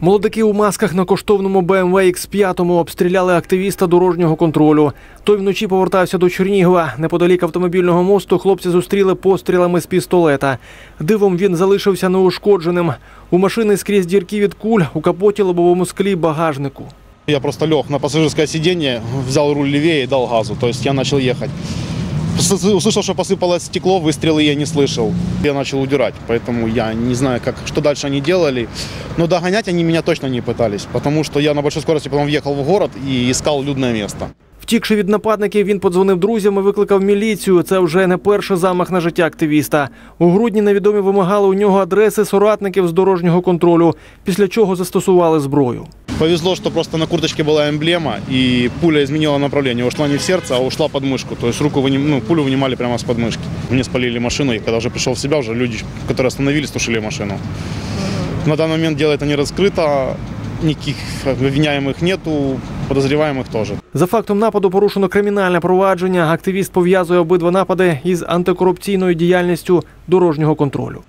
Молодики у масках на коштовному BMW X5 обстріляли активіста дорожнього контролю. Той вночі повертався до Чернігова. Неподалік автомобільного мосту хлопці зустріли пострілами з пістолета. Дивом він залишився неушкодженим. У машини скрізь дірки від куль, у капоті лобовому склі багажнику. Я просто лег на пассажирское сиденье, взял руль левее и дал газу. То есть я начал ехать С- Услышал, что посыпалось стекло, выстрелы я не слышал. Я начал удирать, поэтому я не знаю, как, что дальше они делали. Но догонять они меня точно не пытались, потому что я на большой скорости потом въехал в город и искал людное место. Втікши від нападників, він подзвонив друзям і викликав міліцію. Це вже не перший замах на життя активіста. У грудні невідомі вимагали у нього адреси соратників з дорожнього контролю, після чого застосували зброю. Повезло, что просто на курточке была эмблема, и пуля изменила направление. Ушла не в сердце, а ушла под мышку. То есть руку выним- ну, пулю вынимали прямо с подмышки. Мне спалили машину, и когда уже пришел в себя, уже люди, которые остановились, тушили машину. На данный момент дело это не раскрыто, никаких обвиняемых нету, подозреваемых тоже. За фактом нападу порушено кримінальне провадження. Активіст пов'язує обидва напади із антикорупційною діяльністю дорожнього контролю.